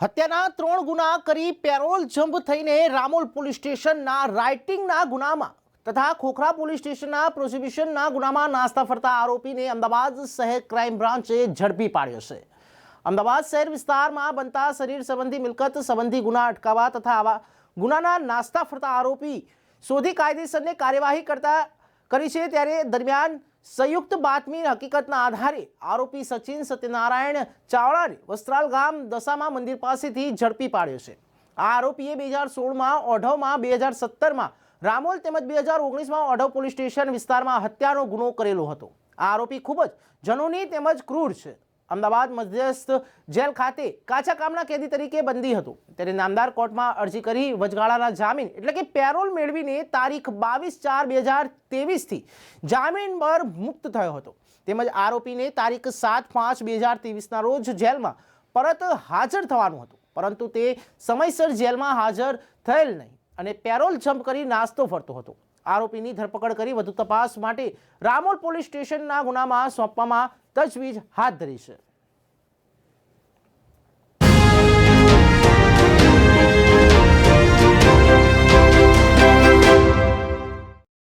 હત્યાના ત્રણ ગુના કરી પેરોલ જમ્પ થઈને રામોલ પોલીસ સ્ટેશનના રાઇટિંગના ગુનામાં તથા ખોખરા પોલીસ સ્ટેશનના પ્રોસિક્યુશનના ગુનામાં નાસ્તા ફરતા આરોપીને અમદાવાદ શહેર ક્રાઇમ બ્રાન્ચે ઝડપી પાડ્યો છે. અમદાવાદ શહેર વિસ્તારમાં બનતા શરીર સંબંધી મિલકત સંબંધી ગુના અટકાવવા તથા આવા ગુનાના નાસ્તા ફરતા આરોપી શોધી કાયદેસરની કાર્યવાહી કરતા કરી છે ત્યારે દરમિયાન સંયુક્ત બાતમી હકીકતના આધારે આરોપી સચિન સત્યનારાયણ ચાવડાને વસ્ત્રાલ ગામ દશામા મંદિર પાસેથી ઝડપી પાડ્યો છે. આ આરોપીએ બે હજાર સોળમાં ઓઢવમાં બે હજાર સત્તરમાં રામોલ તેમજ બે હજાર ઓગણીસમાં ઓઢવ પોલીસ સ્ટેશન વિસ્તારમાં હત્યાનો ગુનો કરેલો હતો. આ આરોપી ખૂબ જ જનોની તેમજ ક્રૂર છે. અમદાવાદ મધ્યસ્થ જેલ ખાતે કાચા કામના કેદી તરીકે બંદી હતું. ત્યારે નામદાર કોર્ટમાં અરજી કરી વચગાળાના જામીન, એટલે કે પેરોલ મેળવીને તારીખ બાવીસ ચાર બે હજાર તેવીસથી જામીન પર મુક્ત થયો હતો. તેમજ આરોપીને તારીખ સાત પાંચ બે હજાર ત્રેવીસના રોજ જેલમાં પરત હાજર થવાનું હતું. પરંતુ તે સમયસર જેલમાં હાજર થયેલ નહીં અને પેરોલ જમ્પ કરી નાસ્તો ફરતો હતો. આરોપીની ધરપકડ કરી વધુ તપાસ માટે રામોલ પોલીસ સ્ટેશનના ગુનામાં સોંપવામાં તજવીજ હાથ ધરી છે